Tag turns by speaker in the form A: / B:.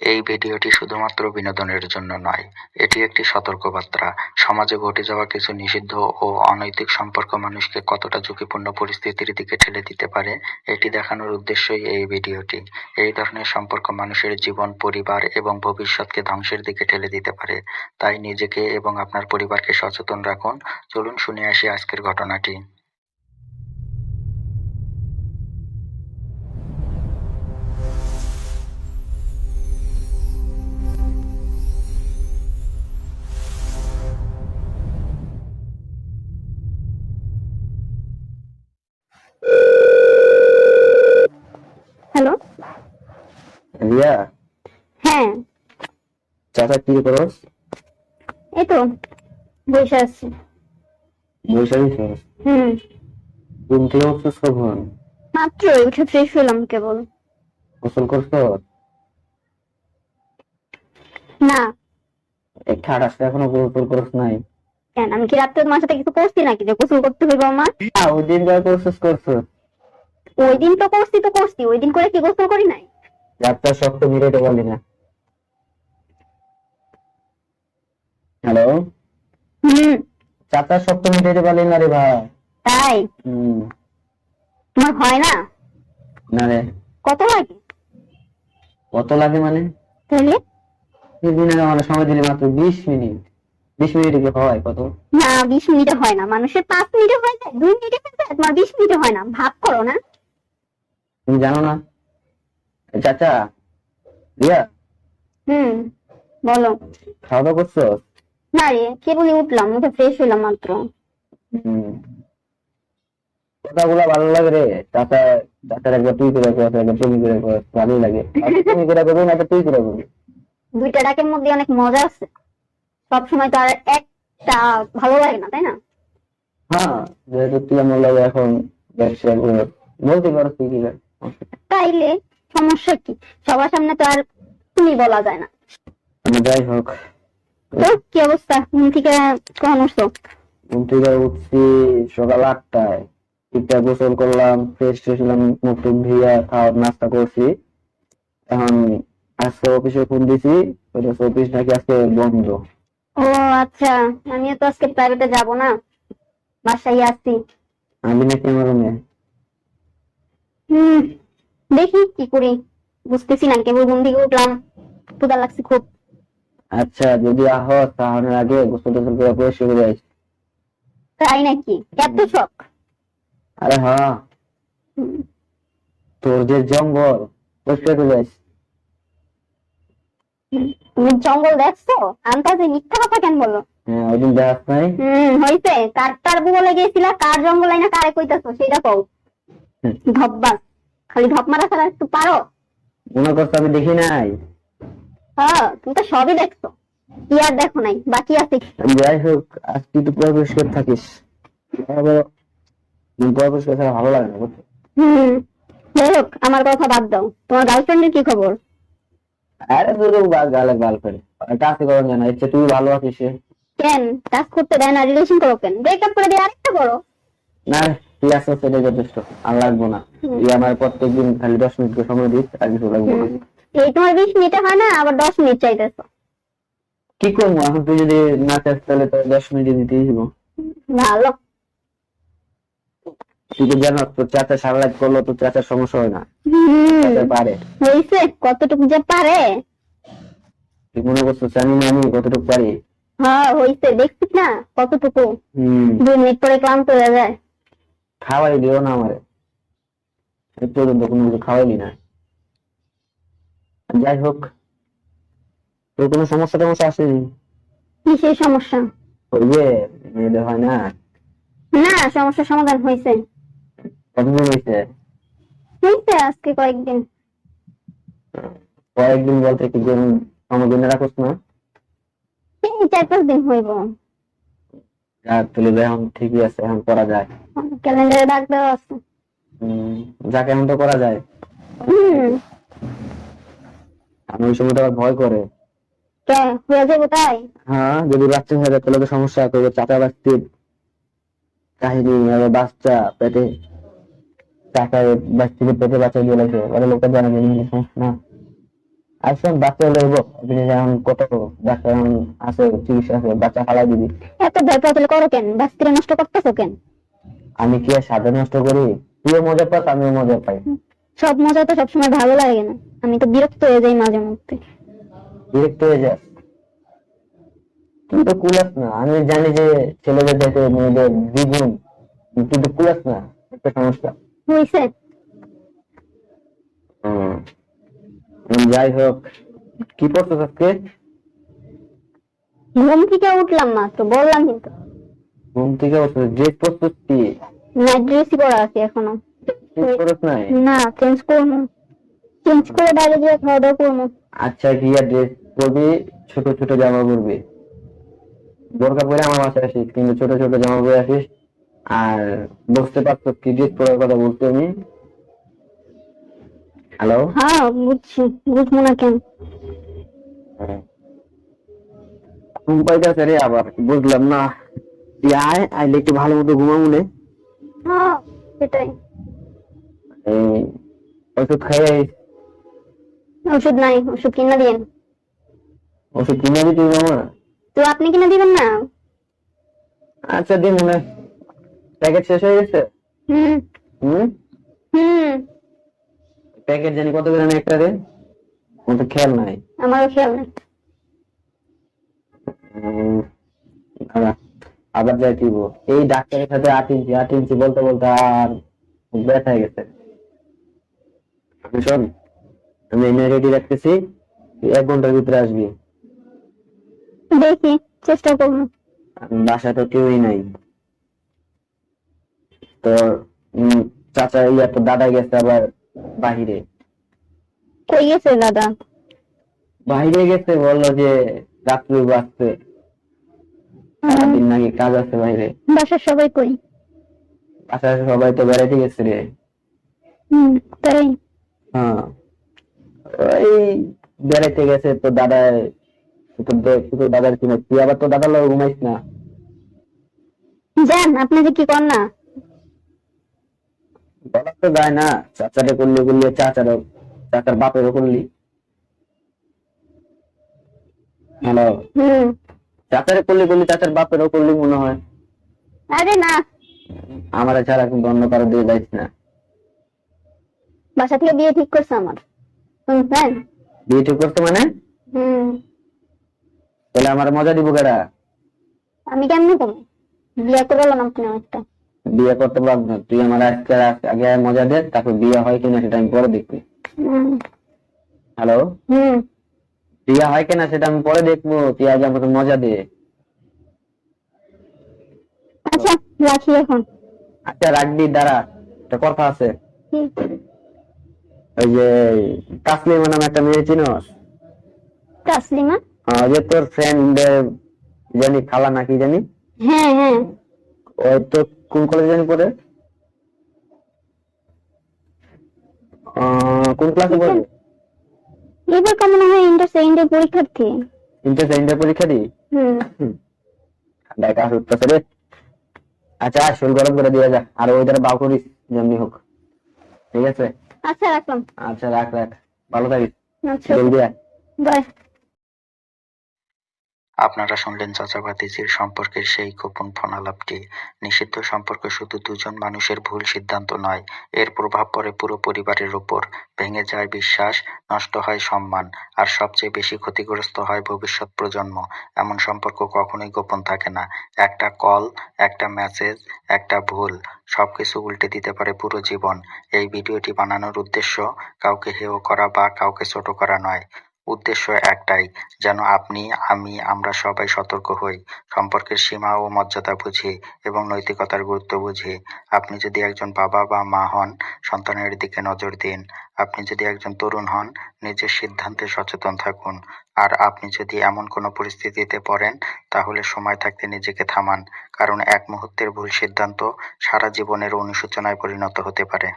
A: এই ভিডিওটি শুধুমাত্র বিনোদনের জন্য নয়, এটি একটি সতর্কবার্তা। সমাজে ঘটে যাওয়া কিছু নিষিদ্ধ ও অনৈতিক সম্পর্ক মানুষকে কতটা ঝুঁকিপূর্ণ পরিস্থিতির দিকে ঠেলে দিতে পারে, এটি দেখানোর উদ্দেশ্যই এই ভিডিওটি। এই ধরনের সম্পর্ক মানুষের জীবন, পরিবার এবং ভবিষ্যৎকে ধ্বংসের দিকে ঠেলে দিতে পারে। তাই নিজেকে এবং আপনার পরিবারকে সচেতন রাখুন। চলুন শুনে আসি আজকের ঘটনাটি।
B: রিয়া?
C: হ্যাঁ।
B: চাচা কি করস
C: এই তো বসে আছি।
B: বসে আছিস
C: হুম।
B: ঘুম থেকে উঠছিস কখন?
C: মাত্র উঠে ফ্রেশ হলাম কেবল।
B: গোসল করছ?
C: না।
B: এই এখনও গোসল করস নাই।
C: কেন আমি কি রাত্রে তোমার সাথে কিছু করছি নাকি? যে গোসল করতে হইব আমার?
B: ওই দিন যা করছিস করছিস।
C: ওই দিন তো করছি তো করছি। ওই দিন করে কি গোসল করি নাই?
B: রাতটা শক্ত মিটাইতে পারলি না। হ্যালো চাচার শক্ত মিটাইতে পারলি না রে ভাই।
C: তাই?
B: হম।
C: তোমার হয় না?
B: না রে।
C: কত লাগে?
B: কত লাগে মানে?
C: তাহলে?
B: দিন আগে আমার সময় দিলি মাত্র বিশ মিনিট। বিশ মিনিটে কি হয় কত?
C: না বিশ মিনিটে হয় না। মানুষের পাঁচ মিনিটে হয় যায় দুই মিনিটে হয়ে তোমার বিশ মিনিটে হয় না। ভাব করো না।
B: তুমি জানো না? চাচা রিয়া?
C: হুম বলো।
B: খাওয়া দাওয়া করছ?
C: না রে কেবলই উঠলাম উঠে ফ্রেশ হইলাম মাত্র।
B: কথাগুলো ভালো লাগে রে। চাচা চাচার একবার তুই করে কর একবার তুমি করে কর ভালোই লাগে। তুমি করে করবি না তুই করে করবি।
C: দুইটা ডাকের মধ্যে অনেক মজা আছে। সবসময় তো আর একটা ভালো লাগে না তাই না?
B: হ্যাঁ যেহেতু তুই আমার লাগে এখন ব্যবসা করে বলতে পারো তুই কি
C: তাইলে সমস্যা কি? সবার সামনে তো আর তুমি বলা যায় না।
B: যাই হোক।
C: তো কি অবস্থা? ঘুম থেকে কখন উঠছো?
B: ঘুম থেকে উঠছি সকাল আটটায়। ঠিকঠাক গোসল করলাম ফ্রেশ হলাম মুখ টুক ধুইয়া নাস্তা করছি। এখন আজকে অফিসে ফোন দিছি বলতেছে অফিস নাকি আজকে বন্ধ।
C: ও আচ্ছা। আমিও তো আজকে প্রাইভেটে যাব না। বাসায় আছি।
B: আমি নাকি আমার
C: হুম। দেখি কি করি। বুঝতেছি না কেবল ঘুম থেকে উঠলাম। ক্ষুধা লাগছে খুব।
B: আচ্ছা যদি আহ তাহলে আগে গোসল টোসল করে পরিষ্কার করে আইস
C: তাই নাকি? এত শখ।
B: আরে হ্যাঁ তোর যে জঙ্গল পরিষ্কার করে
C: হুম। তুমি জঙ্গল দেখছ? আন্তাজে মিথ্যা কথা কেন বলো?
B: হ্যাঁ ওই দিন দেখাস নাই?
C: হুম হইছে। কার কার বলে গেছিলা কার জঙ্গল আইনা কারে কইতাছো সেটা কও। ধব্বাস। খালি ধপ মারা ছাড়া একটু পারো?
B: মনে করছ আমি দেখি নাই?
C: হ্যাঁ তুমি তো সবই দেখছ। কি আর দেখো নাই? বাকি আছে?
B: যাই হোক আজকে একটু পরিষ্কার থাকিস। আবার পরিষ্কার ছাড়া ভালো লাগে না বুঝছ?
C: হুম। যাই হোক আমার কথা বাদ দাও। তোমার গার্লফ্রেন্ডের কি খবর?
B: আরে দুর্গা গালে গাল করে। টাকা করো জানা ইচ্ছে তুই ভালো আছিস
C: কেন? টাচ করতে দেয় না রিলেশন করো কেন? ব্রেকআপ করে দিয়ে আরেকটা করো।
B: না রে, তুই আসো যথেষ্ট। আর লাগবো না।
C: হুম।
B: আমার প্রত্যেকদিন খালি দশ মিনিট সময় দিস আর কিছু লাগবো না।
C: এই তোমার বিশ মিনিটে হয় না আবার দশ মিনিট চাইতেছো?
B: কি করব? এখন তুই যদি না চাস তাহলে তো দশ মিনিট দিতেই দিব
C: ভালো।
B: তুই তো জানো তোর চাচা সারা রাত করল তোর চাচার সমস্যা হয় না। পারে।
C: হয়েছে কতটুকু যে পারে?
B: তুই মনে করছ জানি না আমি কতটুকু পারি?
C: হ্যাঁ হয়েছে দেখছিস না কতটুকু?
B: হম।
C: দুই মিনিট পরে ক্লান্ত হয়ে যায়।
B: খাওয়াই দিও না আমারে। এই পর্যন্ত কোনো কিছু খাওয়াইলি না। যাই হোক তোর কোনো সমস্যা টমস্যা আসেনি
C: কিসের সমস্যা?
B: ওই যে মেয়েদের হয় না?
C: না সমস্যার সমাধান হয়েছে।
B: কতদিন হয়েছে?
C: হয়েছে আজকে কয়েকদিন।
B: কয়েকদিন বলতে কি দিন আমার দিনে রাখোস না?
C: এই চার পাঁচ দিন হইব।
B: যাক তাহলে তো এখন ঠিকই আছে এখন করা যায়।
C: ক্যালেন্ডারে দেওয়া আছে।
B: তো করা যায়। আমি ওই সময়টা আবার ভয় করে।
C: হয়ে
B: হ্যাঁ যদি বাচ্চা হয়ে যায় তাহলে তো সমস্যা করবে চাচা বাচ্চির কাহিনী আবার বাচ্চা পেটে। চাচা বাচ্চিকে পেটে বাচ্চা দিয়ে লাগছে ওরা লোকটা জানা যায় না। বাচ্চা আপনি যেমন কত বাচ্চা আছে চিকিৎসা আছে বাচ্চা ফালাই দিবি।
C: এত করো কেন? বাস্তিরে নষ্ট করতেছো কেন?
B: আমি কি আর সাদা নষ্ট করি? তুইও মজা পাস আমিও মজা পাই।
C: সব মজা তো সবসময় ভালো লাগে না। আমি তো বিরক্ত হয়ে যাই মাঝে মধ্যে।
B: বিরক্ত হয়ে যাস? তুই তো কুলাস না। আমি জানি যে ছেলেদের দেখে মেয়েদের দ্বিগুণ তুই তো কুলাস না একটা সমস্যা।
C: হয়েছে
B: হুম। যাই হোক কি করছিস আজকে?
C: ঘুম থেকে উঠলাম মাত্র বললাম কিন্তু।
B: ঘুম থেকে ড্রেস পরছিস কি
C: নাইট ড্রেসই পরা আছে
B: এখনও।
C: না চেঞ্জ করব চেঞ্জ করে বাইরে গিয়ে খাওয়া দাওয়া করব।
B: আচ্ছা গিয়া ড্রেস পরবি? ছোট ছোট জামা পরবি। বোরকা পরে আমার বাসায় আসিস কিন্তু ছোট ছোট জামা পরে আসিস। আর বুঝতে পারছ কি ড্রেস পরার কথা বলছি আমি? হ্যালো
C: হ্যাঁ বুঝছি বুঝব না কেন
B: ঘুম পাইতেছে রে আবার বুঝলাম না। তুই আয় আইলে একটু ভালো মতো ঘুমাবো নে।
C: হ্যাঁ সেটাই।
B: ওষুধ খাইয়ে
C: ওষুধ নাই ওষুধ কিনা দিয়েন।
B: ওষুধ কিনে দিবি তুই মামা?
C: তো আপনি কিনা দিবেন না?
B: আচ্ছা দিন মনে প্যাকেট শেষ হয়ে গেছে?
C: হুম।
B: হুম?
C: হুম।
B: প্যাকেট জানি কত করে একটা রে? আমার তো খেয়াল নাই।
C: আমারও খেয়াল নেই।
B: আবার যাই দিব এই ডাক্তারের সাথে আট ইঞ্চি আট ইঞ্চি বলতে বলতে আর ব্যথা হয়ে গেছে। শোন আমি এনে রেডি রাখতেছি তুই এক ঘণ্টার ভিতরে আসবি।
C: দেখি চেষ্টা করব।
B: বাসা তো কেউই নাই। উম, চাচা ইয়া তো দাদা গেছে আবার বাহিরে।
C: কই গেছে দাদা?
B: বাইরে গেছে বলল যে রাত্রি বাঁচতে সারাদিন নাকি কাজ আছে বাইরে
C: বাসার সবাই কই?
B: বাসায় সবাই তো বেড়াইতে গেছে রে।
C: হুম তাই?
B: হ্যাঁ। ওই বেড়াইতে গেছে তো দাদা তো দাদার কি না তুই আবার তো দাদা লোক ঘুমাইস না।
C: যান আপনি যে কি কর না?
B: বলা তো যায় না চাচারে করলি করলি চাচারও চাচার বাপেরও করলি। হ্যালো চাচারে করলি করলি চাচার বাপেরও করলি মনে হয়।
C: আরে না।
B: আমার ছাড়া কিন্তু অন্য কারও দিয়ে যাইস না।
C: বাসা থেকে বিয়ে ঠিক করছে আমার। শুনছেন
B: বিয়ে ঠিক করতে মানে?
C: হুম।
B: তাহলে আমার মজা দিব কেডা?
C: আমি কেমনে কমে বিয়ে করে এলাম আপনি একটা
B: বিয়ে করতে পারব না। তুই আমার আজকে আগে মজা দে তারপর বিয়ে হয় কিনা সেটা আমি পরে দেখবি। হ্যালো বিয়ে হয় কিনা সেটা আমি পরে দেখব। তুই আগে আমাকে মজা দে।
C: আচ্ছা রাখি এখন।
B: আচ্ছা রাখবি দাঁড়া। একটা কথা আছে। ওই যে তাসলিমা নামে একটা মেয়ে চিনস?
C: তাসলিমা?
B: ওই যে তোর ফ্রেন্ড জানি খালা নাকি জানি?
C: হ্যাঁ হ্যাঁ।
B: ওই তো কোন কলেজে জানি পড়ে? কোন ক্লাসে পড়ে
C: এবার কেমন হয় ইন্টার সেকেন্ডের পরীক্ষার্থী?
B: ইন্টার সেকেন্ডারি পরীক্ষা দি
C: হুম।
B: দেখা উঠতেছে রে। আচ্ছা শরীর গরম করে দিয়ে যা। আর ওইটারে বাউ করিস যেমনি হোক। ঠিক আছে?
C: আচ্ছা রাখলাম।
B: আচ্ছা রাখ রাখ। ভালো থাকিস।
C: আচ্ছা। বাই।
A: আপনারা শুনলেন চাচা ভাতিজির সম্পর্কের সেই গোপন ফোনালাপটি। নিষিদ্ধ সম্পর্ক শুধু দুজন মানুষের ভুল সিদ্ধান্ত নয়, এর প্রভাব পড়ে পুরো পরিবারের উপর। ভেঙে যায় বিশ্বাস, নষ্ট হয় সম্মান, আর সবচেয়ে বেশি ক্ষতিগ্রস্ত হয় ভবিষ্যৎ প্রজন্ম। এমন সম্পর্ক কখনোই গোপন থাকে না। একটা কল, একটা মেসেজ, একটা ভুল, সবকিছু উল্টে দিতে পারে পুরো জীবন। এই ভিডিওটি বানানোর উদ্দেশ্য, কাউকে হেয় করা বা কাউকে ছোট করা নয়। উদ্দেশ্য একটাই, যেন আপনি, আমি, আমরা সবাই সতর্ক হই, সম্পর্কের সীমা ও মর্যাদা বুঝি এবং নৈতিকতার গুরুত্ব বুঝি। আপনি যদি একজন বাবা বা মা হন, সন্তানের দিকে নজর দিন। আপনি যদি একজন তরুণ হন, নিজের সিদ্ধান্তে সচেতন থাকুন। আর আপনি যদি এমন কোনো পরিস্থিতিতে পড়েন, তাহলে সময় থাকতে নিজেকে থামান, কারণ এক মুহূর্তের ভুল সিদ্ধান্ত সারা জীবনের অনুশোচনায় পরিণত হতে পারে।